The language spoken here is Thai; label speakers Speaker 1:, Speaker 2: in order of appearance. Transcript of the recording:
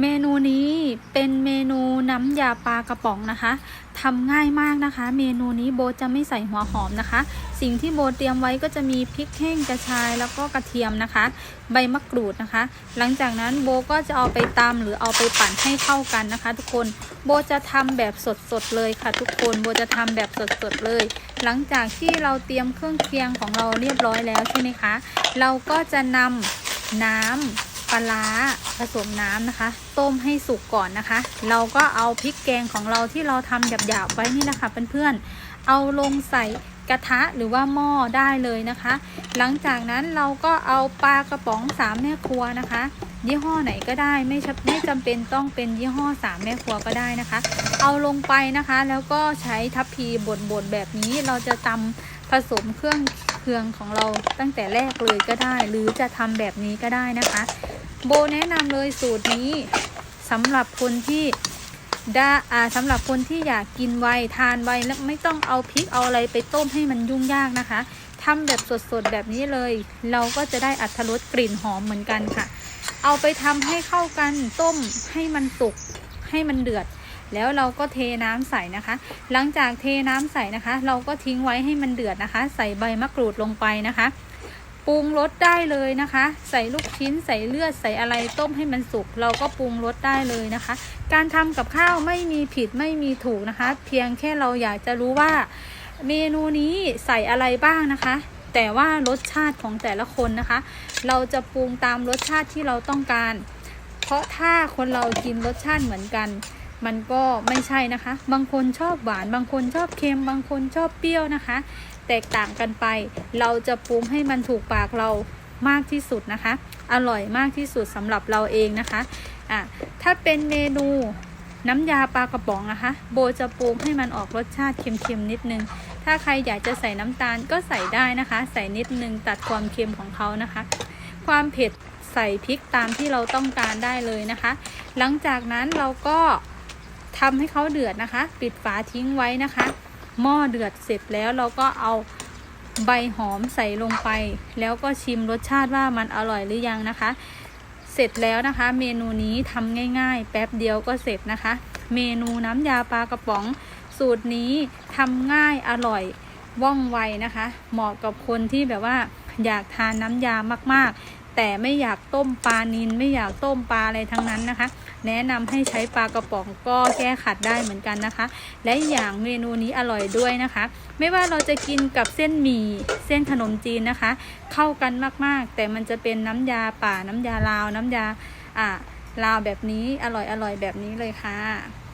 Speaker 1: เมนูนี้เป็นเมนูน้ำยาปลากระป๋องนะคะทำง่ายมากนะคะ เมนูนี้โบจะไม่ใส่หัวหอมนะคะ สิ่งที่โบเตรียมไว้ก็จะมีพริกแห้งกระชายแล้วก็กระเทียมนะคะ ใบมะกรูดนะคะ หลังจากนั้นโบก็จะเอาไปตำหรือเอาไปปั่นให้เข้ากันนะคะ ทุกคนโบจะทำแบบสดๆเลยค่ะ ทุกคนโบจะทำแบบสดๆเลย หลังจากที่เราเตรียมเครื่องเคียงของเราเรียบร้อยแล้วใช่ไหมคะ เราก็จะนำน้ำ ปลาร้าผสมน้ำนะคะ ต้มให้สุกก่อนนะคะ เราก็เอาพริกแกงของเราที่เราทำหยาบๆไว้นี่นะคะเพื่อนๆเอาลงใส่กระทะหรือว่าหม้อได้เลยนะคะ หลังจากนั้นเราก็เอาปลากระป๋องสามแม่ครัวนะคะ ยี่ห้อไหนก็ได้ไม่จำไม่จำเป็นต้องเป็นยี่ห้อสามแม่ครัวก็ได้นะคะ เอาลงไปนะคะ แล้วก็ใช้ทัพพีบดๆแบบนี้เราจะตำผสมเครื่องเครื่องของเราตั้งแต่แรกเลยก็ได้ หรือจะทำแบบนี้ก็ได้นะคะ โบแนะนำเลยสูตรนี้สำหรับคนที่ได้อ่าสำหรับคนที่อยากกินไวทานไวแล้วไม่ต้องเอาพริกเอาอะไรไปต้มให้มันยุ่งยากนะคะทำแบบสดๆแบบนี้เลย เราก็จะได้อัตรสกลิ่นหอมเหมือนกันค่ะ เอาไปทำให้เข้ากันต้มให้มันสุกให้มันเดือด แล้วเราก็เทน้ำใส่นะคะ หลังจากเทน้ำใส่นะคะ เราก็ทิ้งไว้ให้มันเดือดนะคะ ใส่ใบมะกรูดลงไปนะคะ ปรุงรสได้เลยนะคะ ใส่ลูกชิ้นใส่เลือดใส่อะไรต้มให้มันสุก เราก็ปรุงรสได้เลยนะคะ การทำกับข้าวไม่มีผิดไม่มีถูกนะคะ เพียงแค่เราอยากจะรู้ว่าเมนูนี้ใส่อะไรบ้างนะคะ แต่ว่ารสชาติของแต่ละคนนะคะ เราจะปรุงตามรสชาติที่เราต้องการ เพราะถ้าคนเรากินรสชาติเหมือนกัน มันก็ไม่ใช่นะคะ บางคนชอบหวาน บางคนชอบเค็ม บางคนชอบเปรี้ยวนะคะ แตกต่างกันไป เราจะปรุงให้มันถูกปากเรามากที่สุดนะคะ อร่อยมากที่สุดสำหรับเราเองนะคะอะถ้าเป็นเมนูน้ำยาปลากระป๋องนะคะโบจะปรุงให้มันออกรสชาติเค็มๆนิดนึง ถ้าใครอยากจะใส่น้ำตาลก็ใส่ได้นะคะ ใส่นิดนึงตัดความเค็มของเขานะคะ ความเผ็ดใส่พริกตามที่เราต้องการได้เลยนะคะ หลังจากนั้นเราก็ทำให้เขาเดือดนะคะ ปิดฝาทิ้งไว้นะคะ หม้อเดือดเสร็จแล้วเราก็เอาใบหอมใส่ลงไป แล้วก็ชิมรสชาติว่ามันอร่อยหรือยังนะคะ เสร็จแล้วนะคะ เมนูนี้ทำง่ายๆ แป๊บเดียวก็เสร็จนะคะ เมนูน้ำยาปลากระป๋อง สูตรนี้ทำง่ายอร่อยว่องไวนะคะ เหมาะกับคนที่แบบว่าอยากทานน้ำยามากๆ แต่ไม่อยากต้มปลานินไม่อยากต้มปลาอะไรทั้งนั้นนะคะ แนะนำให้ใช้ปลากระป๋องก็แก้ขัดได้เหมือนกันนะคะ และอย่างเมนูนี้อร่อยด้วยนะคะ ไม่ว่าเราจะกินกับเส้นหมี่เส้นขนมจีนนะคะ เข้ากันมากๆ แต่มันจะเป็นน้ำยาป่าน้ำยาลาวน้ำยาอ่าลาวแบบนี้อร่อยอร่อยแบบนี้เลยค่ะ